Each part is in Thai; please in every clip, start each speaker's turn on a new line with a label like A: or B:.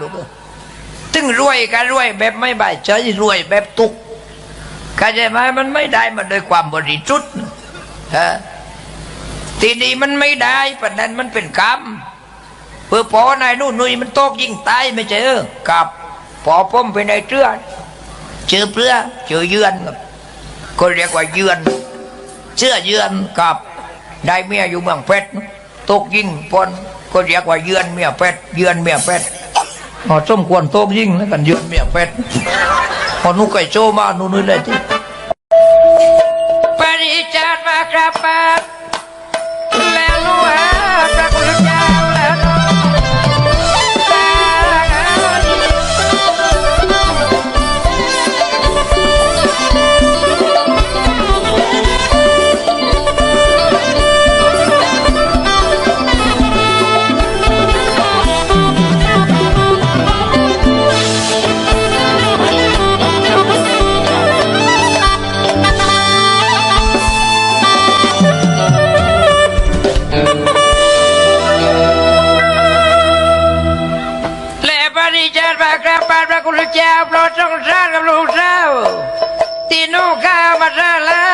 A: ลูกเอ้ยถึงรวยก็รวยแบบไม่บายใจรวยแบบตุกเข้าใจไหมมันไม่ได้มาโดวยความบริสุทธิ์ฮะทีนี้มันไม่ได้ประเด็นมันเป็นกรรมเพื่อพอนายนู่นนุยมันตกยิ่งตายไม่ใช่เออกับพอผมเป็นเชื่อเชื่อเพื่อเชื่อเยือนก็เรียกว่าเยือนเชื่อเยือนกับได้เมียอยู่เมืองเพชรตกยิ่งปนก็เรียกว่าเยือนเมียเพชรเยือนเมียเพชร อ๋อสมควรโตกยิ่งแล้วกันเยือะเมียเพชรพอนุกไก่โจมาหนูนุ้ยเลยที่ ริจาตมาครับป้าพระคุณเจ้าโปรดทรงทราบกับลูกสาวที่นู่ข้ามาซาลา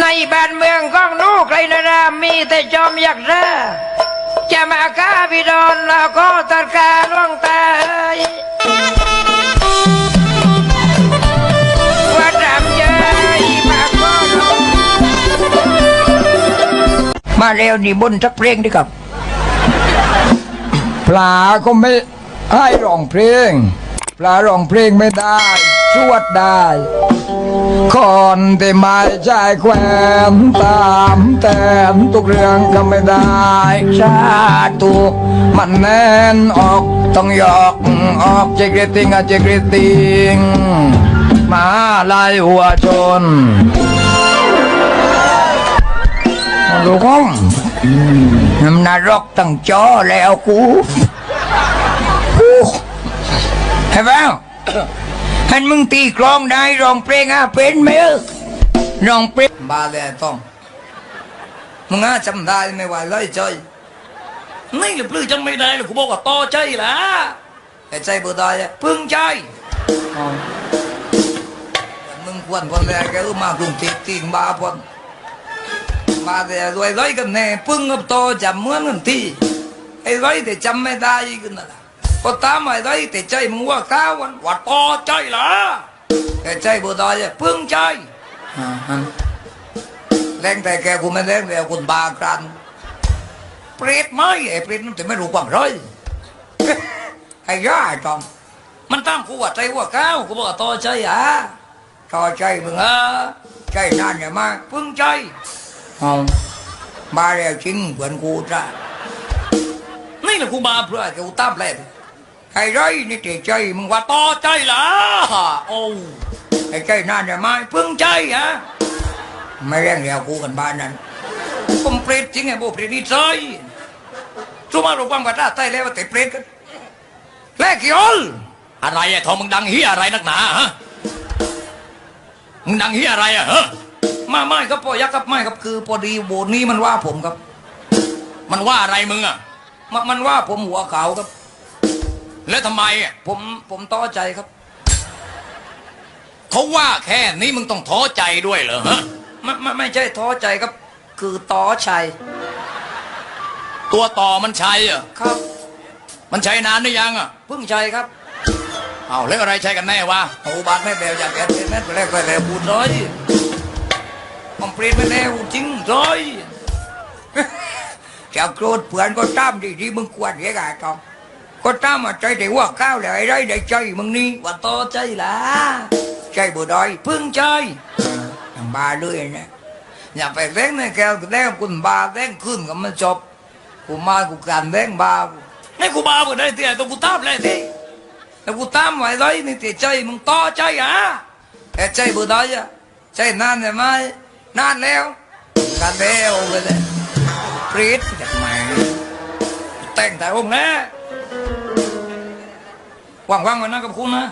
A: ในบ้านเมืองของนูใครนะรามีแต่จอมยักษ์ซาจะมาฆ่าพี่ดอนแล้วก็ตัดการล่วงตาเอ้ยมาก็รู้มาเร็วนี่บนสักเพลงดีครับ
B: ลาก็ไม่ให้ร้องเพลง ปลาร้องเพลงไม่ได้สวดได้คนที่ไม่ใช่แควนตามแต้มทุกเรื่องก็ไม่ได้ชาตุมันแน่นออกต้องยอกออกเจกริติงอะเจกริติงมาลายหัวชนลูก้อง
A: น้ำนรกตั้งจอแล้วกูกู เห็นเปล่าเห็นมึงตีกลองได้ร้องเพลงอะเป็นไหมเออร้องเพลง
B: บาเลยต้องมึงอะจำได้ไม่ไหวเลยใจอย
A: นี่หรือปลื้มจำไม่ได้หรือกูบอกว่าต่อใจล่ะ
B: แต่ใจบ่ได้อะ
A: พึ่งใจ
B: มึงควรคนแรกแกรู้มากรุงเทพติงบาพอนบาแต่รวยร้อยกันแน่ปึ้งกับโตจำเหมือนกันที่ไอ้ร้อยแต่จำไม่ได้กันน่ะ พอตามไอ้ร้อยแต่ใจมึงว่าข้าววันว่าต่อใจล่ะแต่ใจบ่ได้อะปึ้งใจอ่าฮันแรงแต่แกกูไม่แรงแต่คุณบากันเปรตไหมไอ้เปรตนั่นแต่ไม่รู้ความร้อยไอ้ย่าไอ้ตอม
A: มันตั้งกูว่าใจว่าก้าวกูบอกว่าต่อใจอะ
B: ต่อใจมึงเออใจนานเนี่ยมา
A: พึ่งใจ
B: เอามาแล้วจริงเหมือนกูจ้ะ
A: นี่แหละกูมาเพื่อ
B: เพื่อกูตามเลย ไอ้ไรนี่แต่ใจมึงว่า
A: ต่อใจล่ะโอ้
B: ไอ้ใจนานเนี่ยมา
A: พึ่งใจอะ
B: ไม่เร่งเดียวกูกันบ้านนั้น
A: ผมเปรตจริงไงโบเปรตนี่ใจสู้มารู้ความกระด้าใต้แล้วว่าแต่เปรตกันแลกกี่อลอะไรอะทองมึงดังเฮียอะไรนักหนาฮะมึงดังเฮียอะไรอะฮะ
B: มาไม่ครับพ่อยักษ์ครับไม่ครับคือพอดีโบนี้มันว่าผมครับ
A: มันว่าอะไรมึงอะ
B: มันว่าผมหัวขาวครับ
A: แล้วทำไมอะ
B: ผมผมต้อใจครับ
A: เขาว่าแค่นี้มึงต้องท้อใจด้วยเหรอฮะ
B: ไม่ไม่ไม่ใช่ท้อใจครับ คือต้อชัย
A: ตัวต่อมันใช่อะ
B: ครับ
A: มันใช้นานหรือยังอะ
B: เพิ่งชัยครับ
A: เอาแล้วอะไรใช้กันแน่วะ
B: โอ้บาดไม่แบวอยากแกเป็นแม่ไปแรกไปแล้วบูดร้อยผมเปลี่ยนไปแล้วจริงร้อยจะโกรธเพื่อนก็ตามดีที่มึงควรเรียกไอ้ตอม ก็ตามมาใจแต่ว่าข้าวเลยไอ้ไรได้ใจมึงนี่ว่าโตใจละใจบ่ดอยพึ่งใจทางบาเลยนะอย่าไปแรงในแก้วแรงคุณบาแรงขึ้นกับมันจบกูมากูการแรงบา
A: นี่กูบ้าหมดเลยเตี้ยตัวกูตามเลยที
B: แล้วกูตามไว้ไรนี่แต่ใจมึงต่อใจอะแต่ใจบ่ดอยอะใจนานเลยไหมนานแล้วกันแล้วไปเลยปรีดจากไหน
A: แต่งแต่องค์นะว่างๆไว้นกับคุณนะ